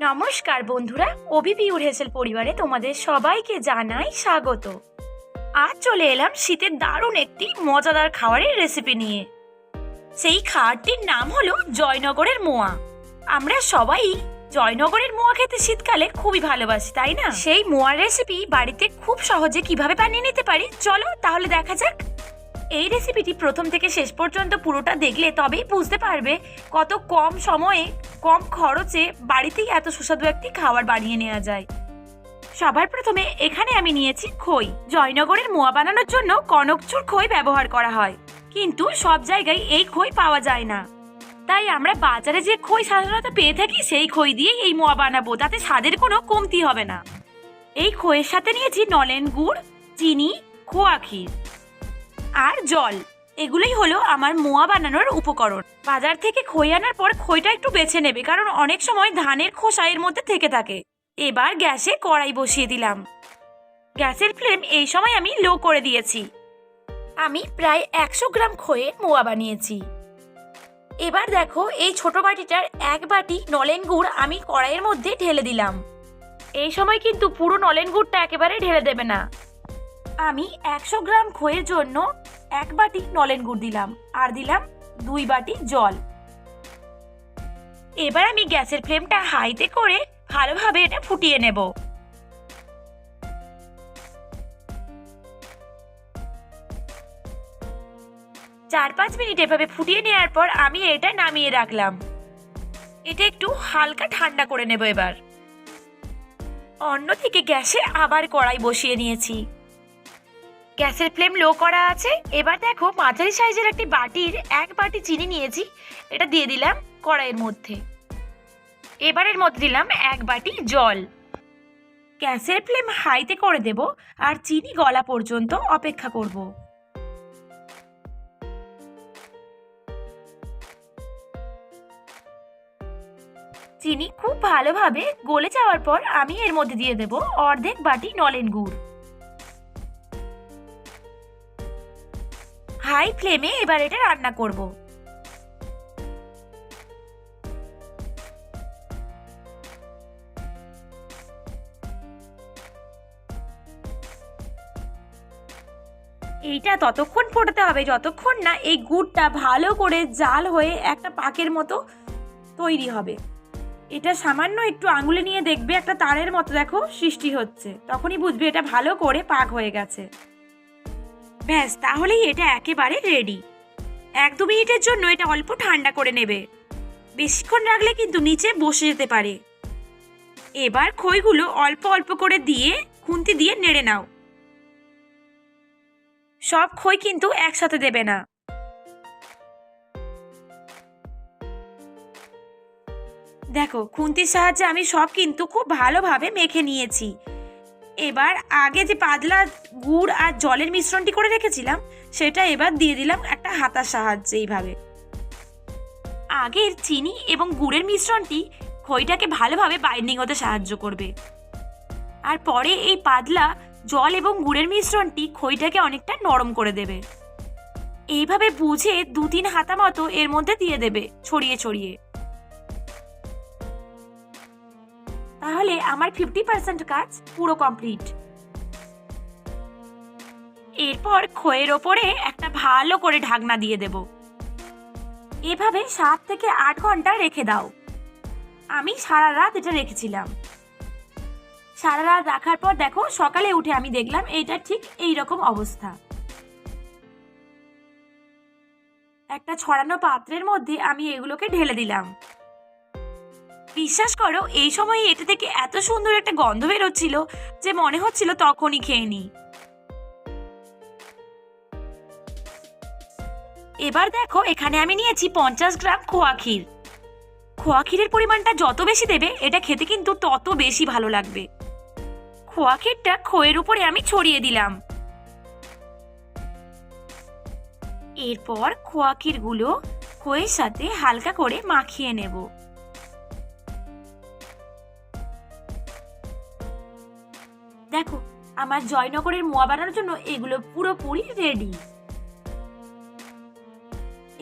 নমস্কার বন্ধুরা Obi pure হেসেল পরিবারে তোমাদের সবাইকে জানাই স্বাগত। আজ চলে এলাম শীতের দারুণ একটি মজাদার খাবারের রেসিপি নিয়ে। সেই খাবারটির নাম হলো জয়নগরের মোয়া। আমরা সবাই জয়নগরের মোয়া খেতে শীতকালে খুবই ভালোবাসি, তাই না? সেই মোয়ার রেসিপি বাড়িতে খুব সহজে কীভাবে বানিয়ে নিতে পারি? চলো তাহলে দেখা যাক। এই রেসিপিটি প্রথম থেকে শেষ পর্যন্ত পুরোটা দেখলে তবেই বুঝতে পারবে কত কম সময়ে, কম খরচে বাড়িতেই এত সুস্বাদু একটি খাবার বানিয়ে নেওয়া যায়। সবার প্রথমে এখানে আমি নিয়েছি খই। জয়নগরের মোয়া বানানোর জন্য কনকচুর খই ব্যবহার করা হয়। কিন্তু সব জায়গায় এই খই পাওয়া যায় না। তাই আমরা বাজারে যে খই সাধারণত পেয়ে থাকি, সেই খই দিয়ে এই মোয়া বানাবো। তাতে স্বাদের কোনো কমতি হবে না। এই খইয়ের সাথে নিয়েছি নলেন গুড়, চিনি, খোয়া ক্ষীর। আর জল। এগুলোই হলো আমার মোয়া বানানোর উপকরণ। বাজার থেকে খই আনার পর খইটা একটু বেছে নেবে, কারণ অনেক সময় ধানের খোসা এর মধ্যে থেকে থাকে। এবার গ্যাসে কড়াই বসিয়ে দিলাম। গ্যাসের ফ্লেম এই সময় আমি লো করে দিয়েছি। আমি প্রায় একশো গ্রাম খইয়ের মোয়া বানিয়েছি। এবার দেখো এই ছোট বাটিটার এক বাটি নলেন গুড় আমি কড়াইয়ের মধ্যে ঢেলে দিলাম। এই সময় কিন্তু পুরো নলেন গুড়টা একেবারে ঢেলে দেবে না। আমি একশো গ্রাম খইয়ের জন্য এক বাটি নলেন গুড় দিলাম, আর দিলাম দুই বাটি জল। এবার আমি গ্যাসের ফ্লেমটা হাইতে করে ভালোভাবে এটা ফুটিয়ে নেব। চার পাঁচ মিনিট এভাবে ফুটিয়ে নেওয়ার পর আমি এটা নামিয়ে রাখলাম। এটা একটু হালকা ঠান্ডা করে নেব এবার। অন্যদিকে গ্যাসে আবার কড়াই বসিয়ে নিয়েছি। গ্যাসের ফ্লেম লো করা আছে। এবার দেখো মাঝারি সাইজের একটি বাটির এক বাটি চিনি নিয়েছি। এটা দিয়ে দিলাম কড়াইয়ের মধ্যে। এবারের মধ্যে দিলাম এক বাটি জল। গ্যাসের ফ্লেম হাইতে করে দেব আর চিনি গলা পর্যন্ত অপেক্ষা করব। চিনি খুব ভালোভাবে গলে যাওয়ার পর আমি এর মধ্যে দিয়ে দেব অর্ধেক বাটি নলেন গুড়। হাই ফ্লেমে এবার এটা রান্না করব। এইটা ততক্ষণ ফোটাতে হবে, যতক্ষণ না এই গুড়টা ভালো করে জাল হয়ে একটা পাকের মতো তৈরি হবে। এটা সামান্য একটু আঙুলে নিয়ে দেখবে, একটা তারের মতো দেখো সৃষ্টি হচ্ছে। তখনই বুঝবে এটা ভালো করে পাক হয়ে গেছে। ব্যাস, তাহলেই এটা একেবারে রেডি এক দু মিনিটের জন্য এটা অল্প ঠান্ডা করে নেবে। বেশিক্ষণ রাখলে কিন্তু নিচে বসে যেতে পারে। এবার খইগুলো অল্প অল্প করে দিয়ে খুন্তি দিয়ে নেড়ে নাও। সব খই কিন্তু একসাথে দেবে না। দেখো, খুন্তির সাহায্যে আমি সব কিন্তু খুব ভালোভাবে মেখে নিয়েছি। এবার আগে যে পাতলা গুড় আর জলের মিশ্রণটি করে রেখেছিলাম, সেটা এবার দিয়ে দিলাম একটা হাতার সাহায্যে এইভাবে। আগের চিনি এবং গুড়ের মিশ্রণটি খইটাকে ভালোভাবে বাইন্ডিং হতে সাহায্য করবে। আর পরে এই পাতলা জল এবং গুড়ের মিশ্রণটি খইটাকে অনেকটা নরম করে দেবে। এইভাবে বুঝে দু তিন হাতা মতো এর মধ্যে দিয়ে দেবে, ছড়িয়ে ছড়িয়ে। তাহলে আমার ফিফটি পার্সেন্ট কাজ পুরো কমপ্লিট এরপর খয়ের ওপরে একটা ভালো করে ঢাকনা দিয়ে দেব। এভাবে সাত থেকে আট ঘণ্টা রেখে দাও। আমি সারা রাত এটা রেখেছিলাম। সারা রাত রাখার পর দেখো সকালে উঠে আমি দেখলাম এইটা ঠিক এই রকম অবস্থা। একটা ছড়ানো পাত্রের মধ্যে আমি এগুলোকে ঢেলে দিলাম। বিশ্বাস করো, এই সময় এটা থেকে এত সুন্দর একটা গন্ধ বেরোচ্ছিল যে মনে হচ্ছিল তখনই খেয়ে নি এবার দেখো, এখানে আমি নিয়েছি পঞ্চাশ গ্রাম খোয়া ক্ষীর। খোয়া ক্ষীরের পরিমাণটা যত বেশি দেবে, এটা খেতে কিন্তু তত বেশি ভালো লাগবে। খোয়া ক্ষীরটা খোয়ের উপরে আমি ছড়িয়ে দিলাম। এরপর খোয়া ক্ষীরগুলো খোয়ের সাথে হালকা করে মাখিয়ে নেব। দেখো, আমার জয়নগরের মোয়া বানানোর জন্য এগুলো পুরোপুরি রেডি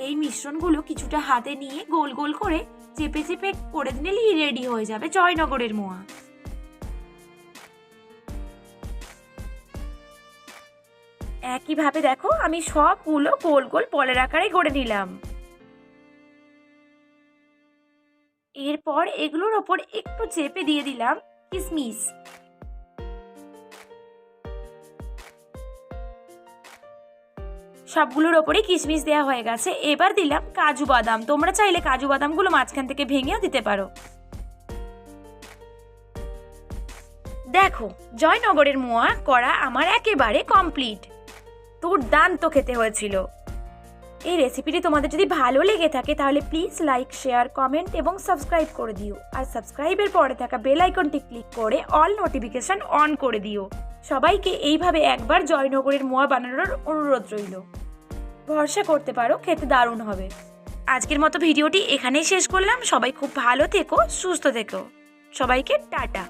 এই মিশ্রণগুলো কিছুটা হাতে নিয়ে গোল গোল করে চেপে চেপে করে নিলেই রেডি হয়ে যাবে জয়নগরের মোয়া। একইভাবে দেখো, আমি সবগুলো গোল গোল বলের আকারে গড়ে নিলাম। এরপর এগুলোর ওপর একটু চেপে দিয়ে দিলাম কিসমিস। সবগুলোর ওপরে কিশমিশ দেওয়া হয়ে গেছে। এবার দিলাম কাজু বাদাম। তোমরা চাইলে কাজু বাদামগুলো মাঝখান থেকে ভেঙেও দিতে পারো। দেখো, জয়নগরের মোয়া করা আমার একেবারে কমপ্লিট দুর্দান্ত খেতে হয়েছিল। এই রেসিপিটি তোমাদের যদি ভালো লেগে থাকে, তাহলে প্লিজ লাইক শেয়ার কমেন্ট এবং সাবস্ক্রাইব করে দিও। আর সাবস্ক্রাইবের পরে থাকা বেল আইকনটি ক্লিক করে অল নোটিফিকেশন অন করে দিও। সবাইকে এইভাবে একবার জয়নগরের মোয়া বানানোর অনুরোধ রইল। ভরসা করতে পারো, খেতে দারুণ হবে। আজকের মতো ভিডিওটি এখানেই শেষ করলাম। সবাই খুব ভালো থেকো, সুস্থ থেকো। সবাইকে টাটা।